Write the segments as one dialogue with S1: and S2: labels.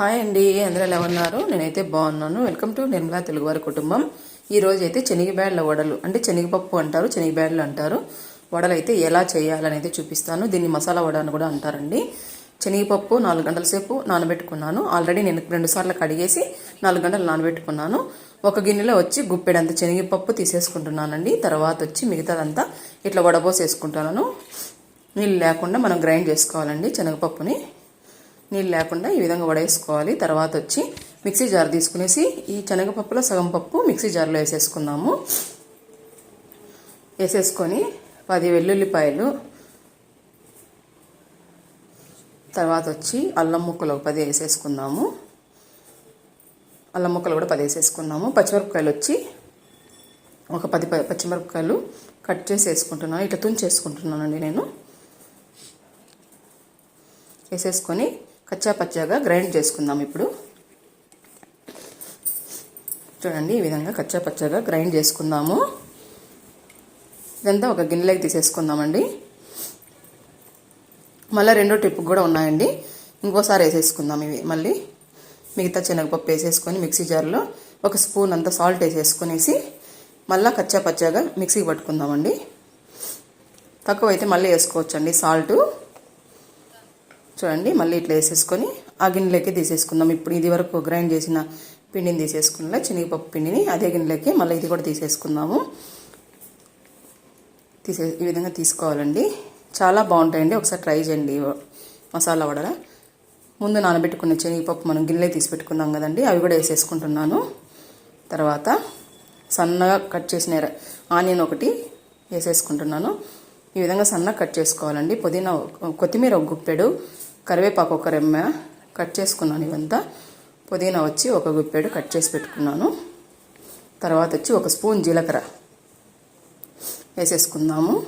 S1: Hi అండి అందరూ ఎలా ఉన్నారు? నేనైతే బాగున్నాను. వెల్కమ్ టు నిర్మలా తెలుగువారి కుటుంబం. ఈరోజు అయితే శనగబ్యాడ్ల వడలు అంటే శనగపప్పు అంటారు శనగబ్యాడ్లు అంటారు. వడలు అయితే ఎలా చేయాలనైతే చూపిస్తాను. దీన్ని మసాలా వడ అని కూడా అంటారండి. శనగపప్పు నాలుగు గంటల సేపు నానబెట్టుకున్నాను. ఆల్రెడీ నేను రెండు సార్లు కడిగేసి నాలుగు గంటలు నానబెట్టుకున్నాను. ఒక గిన్నెలో వచ్చి గుప్పెడంత శనగపప్పు తీసేసుకుంటున్నానండి. తర్వాత వచ్చి మిగతాదంతా ఇట్లా వడబోసేసుకుంటాను నీళ్ళు లేకుండా మనం గ్రైండ్ చేసుకోవాలండి శనగపప్పుని. నీళ్ళు లేకుండా ఈ విధంగా వడేసుకోవాలి. తర్వాత వచ్చి మిక్సీ జార్ తీసుకునేసి ఈ శనగపప్పులో సగం పప్పు మిక్సీ జార్లో వేసేసుకుందాము. వేసేసుకొని పది వెల్లుల్లిపాయలు తర్వాత వచ్చి అల్లం ముక్కలు ఒక పది వేసేసుకుందాము. అల్లం ముక్కలు కూడా పది వేసేసుకున్నాము పచ్చిమిరపకాయలు వచ్చి ఒక పది పచ్చిమిరపకాయలు కట్ చేసి వేసుకుంటున్నాను. ఇట్లా తుంచేసుకుంటున్నానండి నేను. వేసేసుకొని కచ్చా పచ్చాగా గ్రైండ్ చేసుకుందాం ఇప్పుడు. చూడండి ఈ విధంగా కచ్చా పచ్చాగా గ్రైండ్ చేసుకుందాము. ఇదంతా ఒక గిన్నెలోకి తీసేసుకుందామండి. మళ్ళీ రెండో ట్రిప్ కూడా ఉన్నాయండి. ఇంకోసారి వేసేసుకుందాం ఇవి. మళ్ళీ మిగతా శనగపప్పు వేసేసుకొని మిక్సీ జార్లో ఒక స్పూన్ అంత సాల్ట్ వేసేసుకునేసి మళ్ళీ కచ్చా పచ్చాగా మిక్సీకి పట్టుకుందామండి. తక్కువ అయితే మళ్ళీ వేసుకోవచ్చండి సాల్టు. చూడండి మళ్ళీ ఇట్లా వేసేసుకొని ఆ గిన్నెలోకి తీసేసుకుందాం. ఇప్పుడు ఇది వరకు గ్రైండ్ చేసిన పిండిని తీసేసుకున్నా. శనగపప్పు పిండిని అదే గిన్నెలోకి మళ్ళీ ఇది కూడా తీసేసుకుందాము. తీసే ఈ విధంగా తీసుకోవాలండి. చాలా బాగుంటాయండి. ఒకసారి ట్రై చేయండి. మసాలా వడల ముందు నానబెట్టుకున్న శనగపప్పు మనం గిన్నెలో తీసి పెట్టుకున్నాం కదండి అవి కూడా వేసేసుకుంటున్నాను. తర్వాత సన్నగా కట్ చేసిన ఆనియన్ ఒకటి వేసేసుకుంటున్నాను. ఈ విధంగా సన్నగా కట్ చేసుకోవాలండి. పుదీనా కొత్తిమీర ఒక గుప్పెడు కరివేపాకు ఒక రెమ్మ కట్ చేసుకున్నాను ఇవంతా. పుదీనా వచ్చి ఒక గుప్పెడు కట్ చేసి పెట్టుకున్నాను. తర్వాత వచ్చి ఒక స్పూన్ జీలకర్ర వేసేసుకుందాము.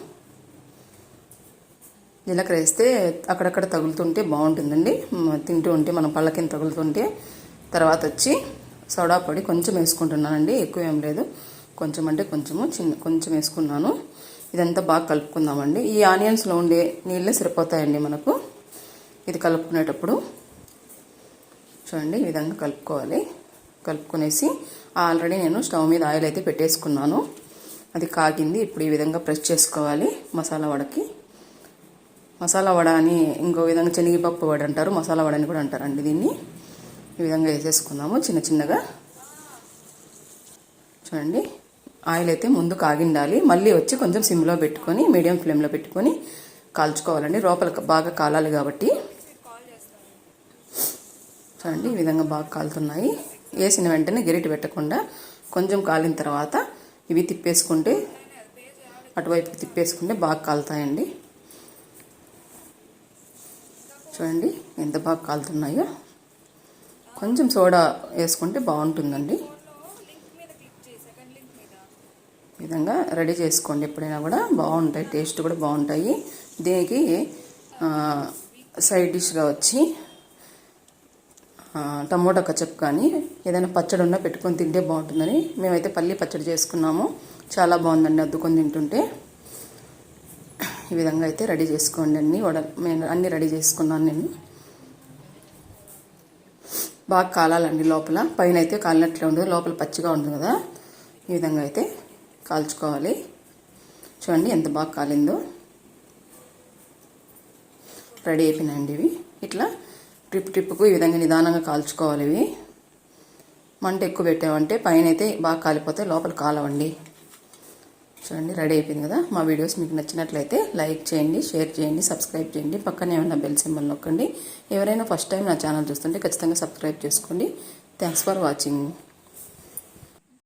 S1: జీలకర్ర వేస్తే అక్కడక్కడ తగులుతుంటే బాగుంటుందండి. తింటూ ఉంటే మనం పళ్ళకింద తగులుతుంటే. తర్వాత వచ్చి సోడా పొడి కొంచెం వేసుకుంటున్నానండి ఎక్కువ ఏం లేదు. కొంచెం అంటే కొంచెము చిన్న కొంచెం వేసుకున్నాను. ఇదంతా బాగా కలుపుకుందామండి. ఈ ఆనియన్స్లో ఉండే నీళ్ళే సరిపోతాయండి మనకు. ఇది కలుపుకునేటప్పుడు చూడండి ఈ విధంగా కలుపుకోవాలి. కలుపుకునేసి ఆల్రెడీ నేను స్టవ్ మీద ఆయిల్ అయితే పెట్టేసుకున్నాను. అది కాగింది ఇప్పుడు ఈ విధంగా ప్రెస్ చేసుకోవాలి మసాలా వడకి. మసాలా వడ అని ఇంకో విధంగా శనగపప్పు వడ అంటారు మసాలా వడ అని కూడా అంటారండి దీన్ని. ఈ విధంగా వేసేసుకుందాము చిన్న చిన్నగా. చూడండి ఆయిల్ అయితే ముందు కాగిండాలి. మళ్ళీ వచ్చి కొంచెం సిమ్లో పెట్టుకొని మీడియం ఫ్లేమ్లో పెట్టుకొని కాల్చుకోవాలండి. లోపల బాగా కాలాలి కాబట్టి. చూడండి ఈ విధంగా బాగా కాలుతున్నాయి. వేసిన వెంటనే గెరిటి పెట్టకుండా కొంచెం కాలిన తర్వాత ఇవి తిప్పేసుకుంటే అటువైపు తిప్పేసుకుంటే బాగా కాలుతాయండి. చూడండి ఎంత బాగా కాలుతున్నాయో. కొంచెం సోడా వేసుకుంటే బాగుంటుందండి. ఈ విధంగా రెడీ చేసుకోండి ఎప్పుడైనా కూడా. బాగుంటాయి టేస్ట్ కూడా బాగుంటాయి. దీనికి సైడ్ డిష్గా వచ్చి టమోటా కచప్ కానీ ఏదైనా పచ్చడి ఉన్నా పెట్టుకొని తింటే బాగుంటుందని మేమైతే పల్లి పచ్చడి చేసుకున్నాము. చాలా బాగుందండి అద్దుకొని తింటుంటే. ఈ విధంగా అయితే రెడీ చేసుకోండి అన్ని నేను అన్ని రెడీ చేసుకున్నాను నేను. బాగా కాలాలండి లోపల. పైన అయితే కాలినట్లే ఉండదు లోపల పచ్చిగా ఉంటుంది కదా. ఈ విధంగా అయితే కాల్చుకోవాలి. చూడండి ఎంత బాగా కాలిందో. రెడీ అయిపోయినాయండి ఇవి. ఇట్లా ట్రిప్ ట్రిప్కు ఈ విధంగా నిదానంగా కాల్చుకోవాలి ఇవి. మంట ఎక్కువ పెట్టామంటే పైన అయితే బాగా కాలిపోతే లోపల కాలవండి. చూడండి రెడీ అయిపోయింది కదా? మా వీడియోస్ మీకు నచ్చినట్లయితే లైక్ చేయండి షేర్ చేయండి సబ్స్క్రైబ్ చేయండి. పక్కనే ఏమైనా బెల్ సింబల్ నొక్కండి. ఎవరైనా ఫస్ట్ టైం నా ఛానల్ చూస్తుంటే ఖచ్చితంగా సబ్స్క్రైబ్ చేసుకోండి. Thanks for watching.